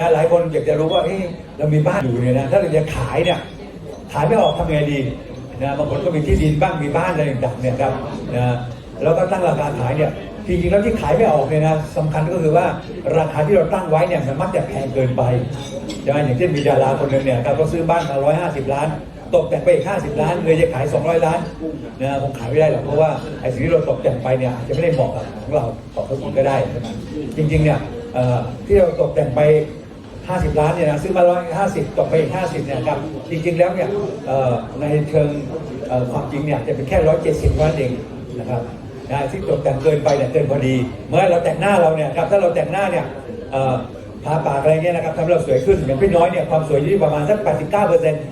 นะหลายคนอยากจะรู้ว่าเอ๊ะเรามีบ้านอยู่เนี่ยนะถ้าเราจะขายเนี่ยขายไม่ออกทำไงดีนะบางคนก็มีที่ดินบ้างมีบ้านอะไรต่างๆเนี่ยครับนะแล้วก็ตั้งราคาขายเนี่ยจริงๆแล้วที่ขายไม่ออกเนี่ยนะสำคัญก็คือว่าราคาที่เราตั้งไว้เนี่ยมันมักจะแพงเกินไปใช่ไหมอย่างเช่นมีดาราคนหนึ่งเนี่ยครับเขาซื้อบ้านมาร้อยห้าสิบล้านตกแต่งไปอีกห้าสิบล้านเลยจะขาย 200 ล้านนะคงขายไม่ได้หรอกเพราะว่าไอ้สิ่งที่เราตกแต่งไปเนี่ยอาจจะไม่ได้เหมาะกับของเราของเขาอื่นก็ได้ใช่ไหมจริงๆเนี่ยที่เราตกแต่งไป 50 ล้านเนี่ยนะซื้อมา 150ตกไปอีก50เนี่ยครับจริงๆแล้วเนี่ยในเชิงความจริงเนี่ยจะเป็นแค่ 170เท่านั้นเองนะครับนะที่ตกแต่งเกินไปเนี่ยเกินพอดี เมื่อเราแต่งหน้าเราเนี่ยครับถ้าเราแต่งหน้าเนี่ยทาปากอะไรเงี้ยนะครับทำให้เราสวยขึ้นอย่างพี่น้อยเนี่ยความสวยอยู่ที่ประมาณสัก 89เปอร์เซ็นต์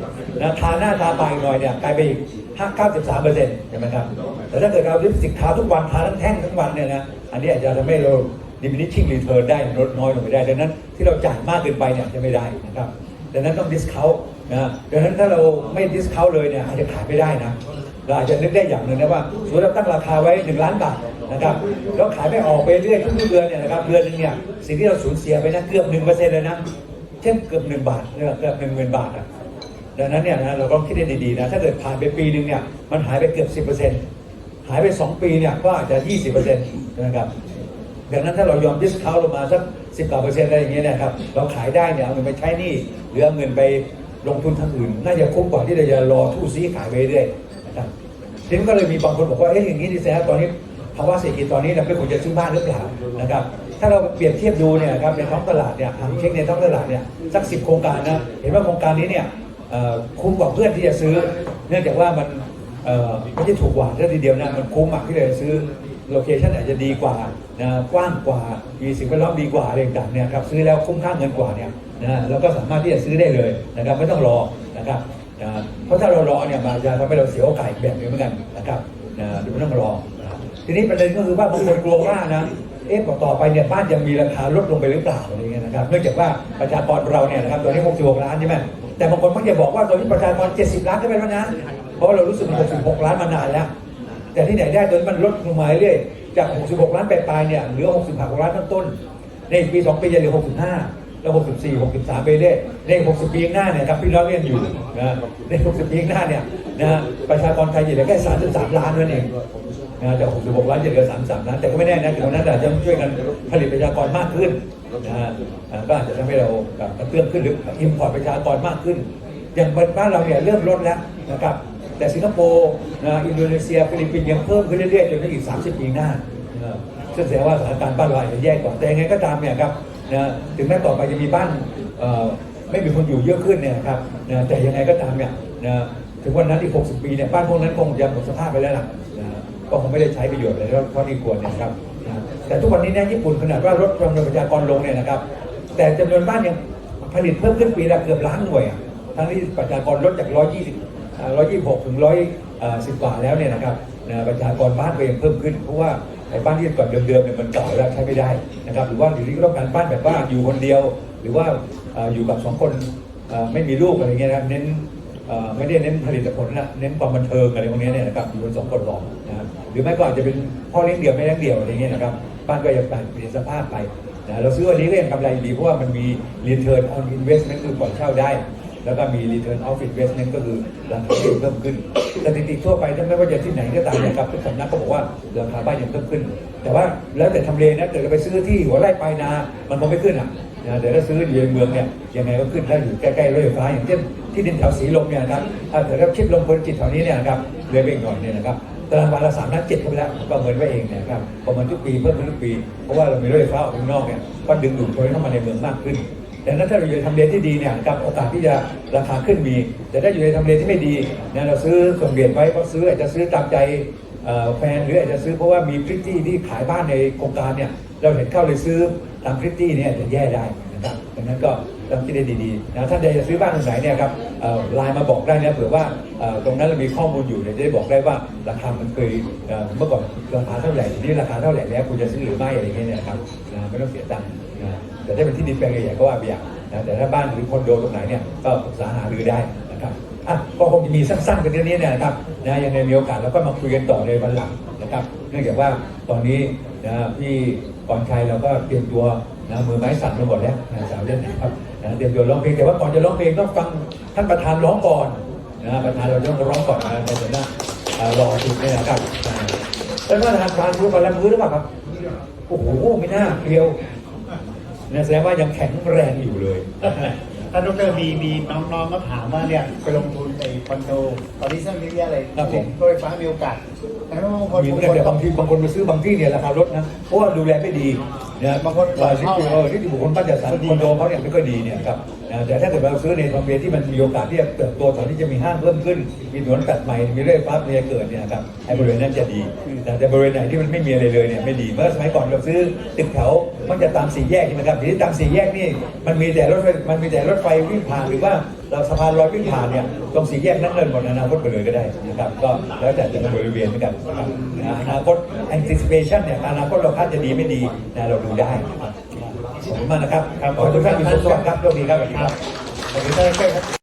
นะทาหน้าทาปากอีกหน่อยเนี่ยกลายไปอีก5 93เปอร์เซ็นต์ใช่ไหมครับแต่ถ้าเกิดเราลิปสติกทาทุกวันทาทั้งแท่งทั้งวันเนี่ยนะอันนี้อาจจะทำให้เรา diminishing return ได้ลดน้อยลงไปได้ ดังนั้นที่เราจ่ายมากเกินไปเนี่ยจะไม่ได้นะครับดังนั้นต้อง discount นะดังนั้นถ้าเราไม่ discount เลยเนี่ยอาจจะขายไม่ได้นะเราอาจจะนึกได้อย่างหนึ่งนะว่าสมมติเราตั้งราคาไว้ 1 ล้านบาทนะครับแล้วขายไม่ออกไปเรื่อยทุกเดือนเนี่ยนะครับเดือนหนึงเนี่ยสิ่งที่เราสูญเสียไปนะเกือบ1%เปอร์เซ็นต์เลยนะเช่นเกือบ1บาทเกือบ1 0,000บาทอะดังนั้นเนี่ยนะเราก็คิดให้ดีๆนะถ้าเกิดผ่านไปปีหนึ่งเนี่ยมันหายไปเกือบ10%หายไป2ปีเนี่ยก็อาจจะ20%นะครับ ดังนั้นถ้าเรายอมดิสคาวลงมาสักสิบกว่าเปอร์เซ็นต์อะไรอย่างเงี้ยนะครับเราขายได้เนี่ยเอาเงินไปใช้หนี้หรือเอาเงินไปลงทุนทางอื่น น่าจะคุ้มกว่าที่เราจะรอทู่ซีขายไปเรื่อยๆนะครับทีนี้ก็เลยมีบางคนบอกว่าเอ๊ะอย่างนี้ดีแซนตอนนี้ภาวะเศรษฐกิจตอนนี้เราไม่ควรจะซื้อบ้านหรือเปล่านะครับถ้าเราเปรียบเทียบดูเนี่ยครับในท้องตลาดเนี่ยหางเช็คในท้องตลาดเนี่ยสักสิบโครงการนะเห็นว่าโครงการนี้เนี่ยคุ้มกว่าเพื่อนที่จะซื้อ เนื่องจากว่ามันไม่ใช่ถูกกว่าแค่ทีเดียวนะมันคุ้มมากที่เราจะซื้อ โลเคชันอาจจะดีกว่านะกว้างกว่ามีสิ่งแวดล้อมดีกว่าอะไรต่างเนี่ยครับซื้อแล้วคุ้มค่าเงินกว่าเนี่ยนะเราก็สามารถที่จะซื้อได้เลยนะครับไม่ต้องรอนะครับนะเพราะถ้าเรารอเนี่ยมันจะทำให้เราเสียโอกาสแบบนึงเหมือนกันนะครับนะไม่ต้องรอนะทีนี้ประเด็นก็คือว่าบางคนกลัวว่านะเอ๊ะต่อไปเนี่ยบ้านจะมีราคาลดลงไปหรือเปล่าอะไรเงี้ยนะครับเนื่องจากว่าประชากรเราเนี่ยนะครับตอนนี้ 66 ล้านใช่ไหมแต่บางคนมักจะบอกว่าตอนนี้ประชากร 70 ล้านก็เป็นแล้วนะเพราะว่าเรารู้สึกมี66 ล้านมานานแล้ว แต่ที่ไหนได้ตอนนี้มันลดลงมาเรื่อยจาก 66 ล้านปลายๆเนี่ยเหลือ 66 ล้านต้นๆในอีกปี 2 ปีจะเหลือ 65 แล้ว 64 63 ไปเรื่อยใน 60 ปีข้างหน้าเนี่ยครับพี่น้องก็ยังอยู่นะใน 60 ปีข้างหน้าเนี่ยนะประชากรไทยจะเหลือแค่ 33 ล้านนั่นเองนะจาก 66 ล้านจะเหลือ 33 ล้านแต่ก็ไม่แน่นะถึงวันนั้นอาจจะช่วยกันผลิตประชากรมากขึ้นนะฮะก็อาจจะทำให้เราแบบกระเตื้องขึ้นหรืออิมพอร์ตประชากรมากขึ้น อย่างบ้านเราเนี่ยเริ่มลดแล้วนะครับ แต่สิงคโปร์นะอินโดนีเซียฟิลิปปินส์ยังเพิ่มขึ้นเรื่อยๆจนถึงอีก 30 ปีหน้านะซึ่งแสดงว่าสถานการณ์บ้านเราอาจจะแย่กว่าแต่ยังไงก็ตามเนี่ยครับนะถึงแม้ต่อไปจะมีบ้านไม่มีคนอยู่เยอะขึ้นเนี่ยครับนะแต่ยังไงก็ตามเนี่ยนะถึงวันนั้นอีก 60 ปีเนี่ยบ้านพวกนั้นคงจะหมดสภาพไปแล้วล่ะนะก็คงไม่ได้ใช้ประโยชน์อะไรเพราะนี่ควรเนนะครับนะแต่ทุกวันนี้เนี่ยญี่ปุ่นขนาดว่าลดจำนวนประชากรลงเนี่ยนะครับ แต่จำนวนบ้านยังผลิตเพิ่มขึ้นปีละเกือบล้านหน่วยทั้งที่ประชากรลดจาก 120 ร้อยยี่สิบหกถึงร้อยสิบกว่าแล้วเนี่ยนะครับประชากรบ้านก็ยังเพิ่มขึ้น เพราะว่าไอ้บ้านที่ก่อนเดิมๆเนี่ยมันเก่าแล้วใช้ไม่ได้นะครับหรือว่าอยู่ที่ต้องการบ้านแบบว่าอยู่คนเดียว หรือว่าอยู่กับสองคนไม่มีลูกอะไรเงี้ยนะครับเน้นไม่ได้เน้นผลิตผลนะเน้นความบันเทิงอะไรพวกนี้เนี่ยนะครับอยู่บนสองคนรองนะครับหรือไม่ก็อาจจะเป็นพ่อเลี้ยงเดี่ยวแม่เลี้ยงเดี่ยวอะไรเงี้ยนะครับบ้านก็ยังเปลี่ยนสภาพไปนะเราซื้อวันนี้ก็ยังกำไรดีเพราะว่ามันมี return on investment คือปล่อยเช่าได้ แล้วก็มี return of investment ก็คือราคาที่เพิ่มขึ้นสถิติทั่วไปถ้าไม่ว่าจะที่ไหนก็ตามนะครับทุกสำนักก็บอกว่าราคาบ้านยังเพิ่มขึ้น แต่ว่าแล้วแต่ทำเลนะเกิดเราไปซื้อที่หัวไร่ปลายนา มันคงไม่ขึ้นอะนะแต่ถ้าซื้ออยู่ในเมืองเนี่ยยังไงก็ขึ้นถ้าอยู่ใกล้ๆรถไฟฟ้าอย่างเช่นที่ดินแถวสีลมเนี่ยนะครับถ้าเกิดเราคิดลงบนจิตแถวนี้เนี่ยนะครับเลยไปอีกหน่อยเนี่ยนะครับตารางวาละสามล้านเจ็ดเข้าไปแล้วประเมินไว้เองเนยนะครับประเมินทุกปีเพิ่มขึ้นทุกปีเพราะว่าเรามีรถไฟฟ้าออกไปข้างนอกเนี่ยก็ดึงดูดคนเข้ามาในเมืองมากขึ้น ดังนั้นถ้าเราอยู่ในทำเลที่ดีเนี่ยนะครับโอกาสที่จะราคาขึ้นมี แต่ถ้าอยู่ในทำเลที่ไม่ดีเนี่ยเราซื้อส่งเบียดไว้เพราะซื้ออาจจะซื้อตามใจแฟนหรืออาจจะซื้อเพราะว่ามีพริตตี้ที่ขายบ้านในโครงการเนี่ยเราเห็นเข้าเลยซื้อตามพริตตี้เนี่ยจะแย่ได้นะครับดังนั้นก็ต้องคิดให้ดีๆนะถ้านใดจะซื้อบ้านตรงไหนเนี่ยครับไลน์มาบอกได้นะเผื่อว่าตรงนั้นเรามีข้อมูลอยู่เนี่ยจะได้บอกได้ว่าราคามันเคยเมื่อก่อนราคาเท่าไหร่ทีนี้ราคาเท่าไหร่แล้วคุณจะซื้อหรือไม่อะไรเงี้ยนะครับไม่ต้องเสียตังค์ นะแต่ถ้าเป็นที่ดินแปลงใหญ่ๆก็ว่าไปอย่างนะแต่ถ้าบ้านหรือคอนโดตรงไหนเนี่ยก็ปรึกษาหารือได้นะครับอะก็คงจะมีสั้นๆกันเรื่องนี้เนี่ยนะครับนะยังไงมีโอกาสเราก็มาคุยกันต่อในวันหลังนะครับ เนื่องจากว่าตอนนี้นะพี่กรชัยเราก็เตรียมตัวนะมือไม้สั่นไปหมดแล้วนะสาวเล่นนะครับนะเตรียมตัวร้องเพลงแต่ว่าก่อนจะร้องเพลงต้องฟังท่านประธานร้องก่อนนะประธานเราต้องร้องก่อนนะในฐานะอ่ารอจุดเนี่ยนะครับแล้วท่านประธานทานรู้ก่อนแล้วมือหรือเปล่าครับโอ้โหไม่น่าเกลียว นะแสดงว่ายังแข็งแรงอยู่เลย ท่านดรมีมีน้องๆก็ถามว่าเนี่ยไปลงทุนในคอนโด ตอนนี้สร้างเยอะแยะเลยครับผมรถไฟฟ้ามีโอกาสมีเหมือนกันแต่บางทีบางคนไปซื้อบางที่เนี่ยราคารถนะเพราะว่าดูแลไม่ดีนะบางคนบางที่เออที่บุคคลบ้านจัดสรรคอนโดเขาเนี่ยไม่ค่อยดีเนี่ยครับนะแต่ถ้าเกิดเราซื้อในบริเวที่มันมีโอกาสที่จะเติบโตตอนที่จะมีห้างเพิ่มขึ้น มีถนนตัดใหม่มีเรื่อยฟ้าเรียเกิดเนี่ยครับไอ้บริเวณนั้นจะดีแต่บริเวณไหนที่มันไม่มีอะไรเลยเนี่ยไม่ดีเมื่อสมัยก่อนเราซื้อตึกแถวมันจะตามสี่แยกใช่ไหมครับทีนี้ตามสี่แยกนี่มันมีแต่รถไฟมันมีแต่รถไฟวิ่งผ่านหรือว่าเราสะพานลอยวิ่งผ่านเนี่ยตรงสี่แยกนั้นเดินบนอนาคตไปเลยก็ได้นะครับ ก็แล้วแต่จะบริเวณเหมือนกันนะครับอนาคต anticipation เนี่ยอนาคตเราคาดจะดีไม่ดีนะเราดูได้ขอบคุณมากนะครับขอบคุณท่านมีสุขภาพครับโชคดีครับสวัสดีครับขอบคุณท่านดรครับ